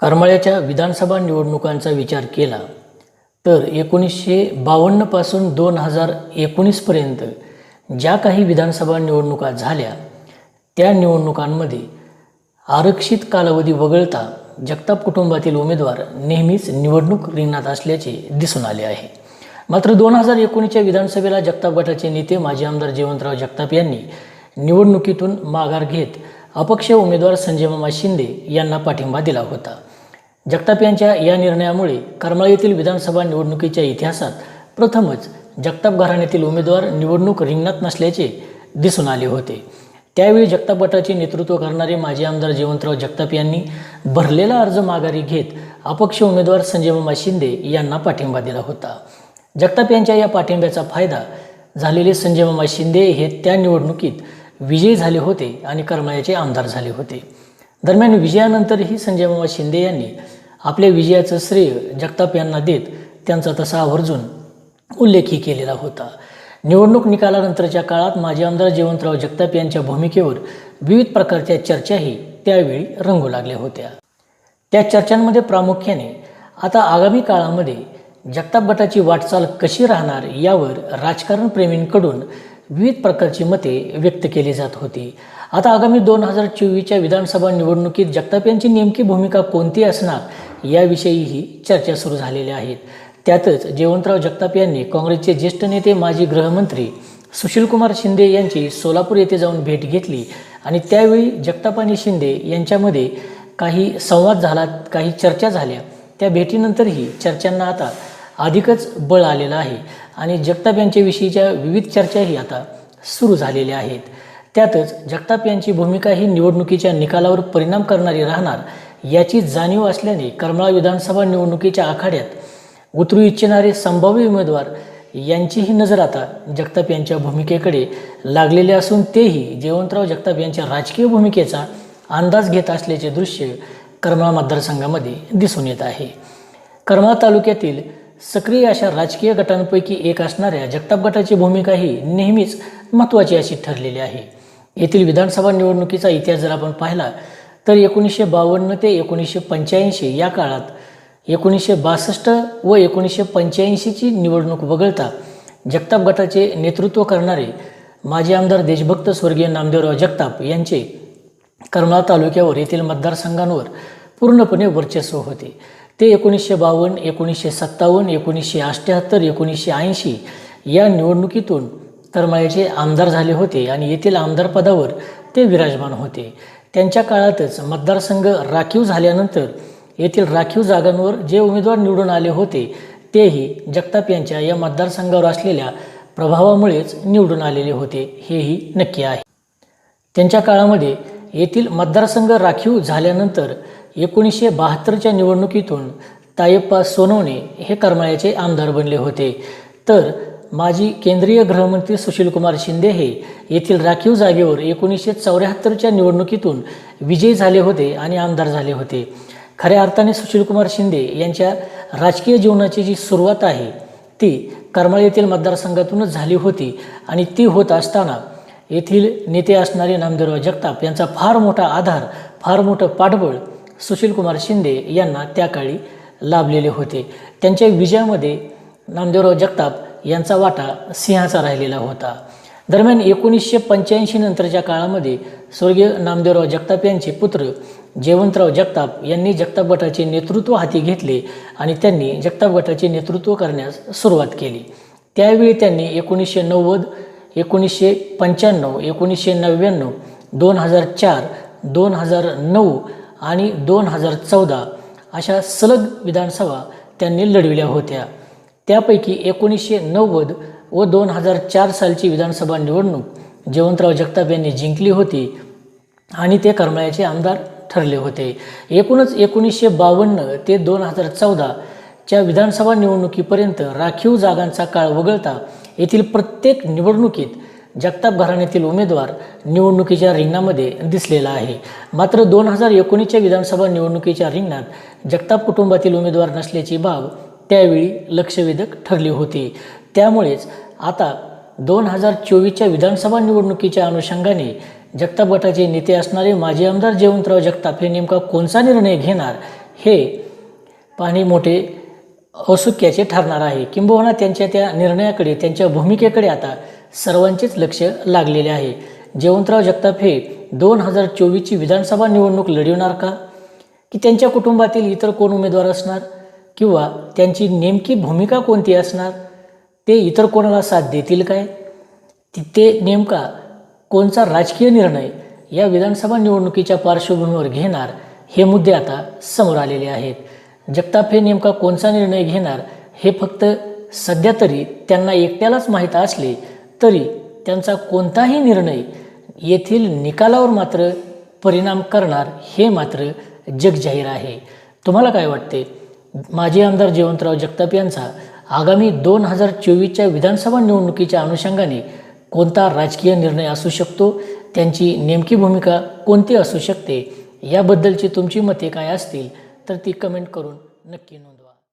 करमाळ्याच्या विधानसभा निवडणुकांचा विचार केला तर एकोणीसशे बावन्नपासून दोन हजार एकोणीसपर्यंत ज्या काही विधानसभा निवडणुका झाल्या त्या निवडणुकांमध्ये आरक्षित कालावधी वगळता जगताप कुटुंबातील उमेदवार नेहमीच निवडणूक रिंगणात असल्याचे दिसून आले आहे. मात्र दोन हजार एकोणीसच्या विधानसभेला जगताप गटाचे नेते माजी आमदार जयवंतराव जगताप यांनी निवडणुकीतून माघार घेत अपक्ष उमेदवार संजय मामा शिंदे यांना पाठिंबा दिला होता. जगताप यांच्या या निर्णयामुळे करमाळ येथील विधानसभा निवडणुकीच्या इतिहासात प्रथमच जगताप घराण्यातील उमेदवार निवडणूक रिंगणात नसल्याचे दिसून आले होते. त्यावेळी जगताप गटाचे नेतृत्व करणारे माजी आमदार जयवंतराव जगताप यांनी भरलेला अर्ज माघारी घेत अपक्ष उमेदवार संजय मामा शिंदे यांना पाठिंबा दिला होता. जगताप यांच्या या पाठिंब्याचा फायदा झालेले संजय मामा शिंदे हे त्या निवडणुकीत विजयी झाले होते आणि करमाळ्याचे आमदार झाले होते. दरम्यान विजयानंतरही संजय मामा शिंदे यांनी आपल्या विजयाचं श्रेय जगताप यांना देत त्यांचा तसा आवर्जून उल्लेखही केलेला होता. निवडणूक निकालानंतरच्या काळात माजी आमदार जयवंतराव जगताप यांच्या भूमिकेवर विविध प्रकारच्या चर्चाही त्यावेळी रंगू लागल्या होत्या. त्या चर्चांमध्ये प्रामुख्याने आता आगामी काळामध्ये जगताप गटाची वाटचाल कशी राहणार यावर राजकारणप्रेमींकडून विविध प्रकारची मते व्यक्त केली जात होती. आता आगामी दोन हजार चोवीसच्या विधानसभा निवडणुकीत जगताप यांची नेमकी भूमिका कोणती असणार याविषयीही चर्चा सुरू झालेल्या आहेत. त्यातच जयवंतराव जगताप यांनी काँग्रेसचे ज्येष्ठ नेते माजी गृहमंत्री सुशीलकुमार शिंदे यांची सोलापूर येथे जाऊन भेट घेतली आणि त्यावेळी जगताप आणि शिंदे यांच्यामध्ये काही संवाद झाला काही चर्चा झाल्या. त्या भेटीनंतरही चर्चांना आता अधिकच बळ आलेलं आहे. आणि जगताप यांच्याविषयीच्या विविध चर्चाही आता सुरू झालेल्या आहेत. त्यातच जगताप यांची भूमिका ही निवडणुकीच्या निकालावर परिणाम करणारी राहणार याची जाणीव असल्याने करमाळा विधानसभा निवडणुकीच्या आखाड्यात उतरू इच्छिणारे संभाव्य उमेदवार यांचीही नजर आता जगताप यांच्या भूमिकेकडे लागलेले असून तेही जयवंतराव जगताप यांच्या राजकीय भूमिकेचा अंदाज घेत असल्याचे दृश्य करमाळा मतदारसंघामध्ये दिसून येत आहे. करमाळा तालुक्यातील सक्रिय अशा राजकीय गटांपैकी एक असणाऱ्या जगताप गटाची भूमिका ही नेहमीच महत्त्वाची अशी ठरलेली आहे. येथील विधानसभा निवडणुकीचा इतिहास जर आपण पाहिला तर एकोणीसशे बावन्न ते एकोणीसशे पंच्याऐंशी या काळात एकोणीसशे बासष्ट व एकोणीसशे पंच्याऐंशीची निवडणूक वगळता जगताप गटाचे नेतृत्व करणारे माजी आमदार देशभक्त स्वर्गीय नामदेवराव जगताप यांचे करमाळा तालुक्यावर येथील मतदारसंघांवर पूर्णपणे वर्चस्व होते. ते एकोणीसशे बावन्न एकोणीसशे सत्तावन्न एकोणीसशे अठ्ठ्याहत्तर एकोणीसशे ऐंशी या निवडणुकीतून तरमाळ्याचे आमदार झाले होते आणि येथील आमदारपदावर ते विराजमान होते. त्यांच्या काळातच मतदारसंघ राखीव झाल्यानंतर येथील राखीव जागांवर जे उमेदवार निवडून आले होते तेही जगताप यांच्या या मतदारसंघावर असलेल्या प्रभावामुळेच निवडून आलेले होते हेही नक्की आहे. त्यांच्या काळामध्ये येथील मतदारसंघ राखीव झाल्यानंतर एकोणीसशे बहात्तरच्या निवडणुकीतून तायप्पा सोनवणे हे करमाळ्याचे आमदार बनले होते. तर माजी केंद्रीय गृहमंत्री सुशीलकुमार शिंदे हे येथील राखीव जागेवर एकोणीसशे चौऱ्याहत्तरच्या निवडणुकीतून विजयी झाले होते आणि आमदार झाले होते. खऱ्या अर्थाने सुशीलकुमार शिंदे यांच्या राजकीय जीवनाची जी सुरुवात आहे ती करमाळ येथील मतदारसंघातूनच झाली होती आणि ती होत असताना येथील नेते असणारे नामदेवराव जगताप यांचा फार मोठा आधार फार मोठं पाठबळ सुशीलकुमार शिंदे यांना त्या काळी लाभलेले होते. त्यांच्या विजयामध्ये नामदेवराव जगताप यांचा वाटा सिंहाचा राहिलेला होता. दरम्यान एकोणीसशे पंच्याऐंशी नंतरच्या काळामध्ये स्वर्गीय नामदेवराव जगताप यांचे पुत्र जयवंतराव जगताप यांनी जगताप गटाचे नेतृत्व हाती घेतले आणि त्यांनी जगताप गटाचे नेतृत्व करण्यास सुरुवात केली. त्यावेळी त्यांनी एकोणीसशे नव्वद एकोणीसशे पंच्याण्णव एकोणीसशे नव्याण्णव दोन हजार चार दोन हजार नऊ आणि दोन हजार चौदा अशा सलग विधानसभा त्यांनी लढविल्या होत्या. त्यापैकी एकोणीसशे नव्वद व दोन हजार चार सालची विधानसभा निवडणूक जयवंतराव जगताप यांनी जिंकली होती आणि ते करमळ्याचे आमदार ठरले होते. एकूणच एकोणीसशे बावन्न ते दोन हजार चौदाच्या विधानसभा निवडणुकीपर्यंत राखीव जागांचा काळ वगळता येथील प्रत्येक निवडणुकीत जगताप घराण्यातील उमेदवार निवडणुकीच्या रिंगणामध्ये दिसलेला आहे. मात्र दोन हजार एकोणीसच्या विधानसभा निवडणुकीच्या रिंगणात जगताप कुटुंबातील उमेदवार नसल्याची बाब त्यावेळी लक्षवेधक ठरली होती. त्यामुळेच आता दोन हजार चोवीसच्या विधानसभा निवडणुकीच्या अनुषंगाने जगताप गटाचे नेते असणारे माजी आमदार जयवंतराव जगताप हे नेमका कोणता निर्णय घेणार हे पाहणे मोठे औत्सुक्याचे ठरणार आहे. किंबहुना त्यांच्या त्या निर्णयाकडे त्यांच्या भूमिकेकडे आता सर्वांचेच लक्ष लागलेले आहे. जयवंतराव जगताप हे दोन हजार चोवीसची विधानसभा निवडणूक लढवणार का? की त्यांच्या कुटुंबातील इतर कोण उमेदवार असणार? किंवा त्यांची नेमकी भूमिका कोणती असणार? ते इतर कोणाला साथ देतील काय? तिथे ते नेमका कोणचा राजकीय निर्णय या विधानसभा निवडणुकीच्या पार्श्वभूमीवर घेणार हे मुद्दे आता समोर आलेले आहेत. जगताप हे नेमका कोणचा निर्णय घेणार हे फक्त सध्या तरी त्यांना एकट्यालाच माहीत असले तरी त्यांचा कोणताही निर्णय येथील निकालावर मात्र परिणाम करणार हे मात्र जगजाहीर आहे. तुम्हाला काय वाटते? माजी आमदार जयवंतराव जगताप यांचा आगामी दोन हजार चोवीसच्या विधानसभा निवडणुकीच्या अनुषंगाने कोणता राजकीय निर्णय असू शकतो? त्यांची नेमकी भूमिका कोणती असू शकते? याबद्दलची तुमची मते काय असतील? तर ती कमेंट करून नक्की नोंद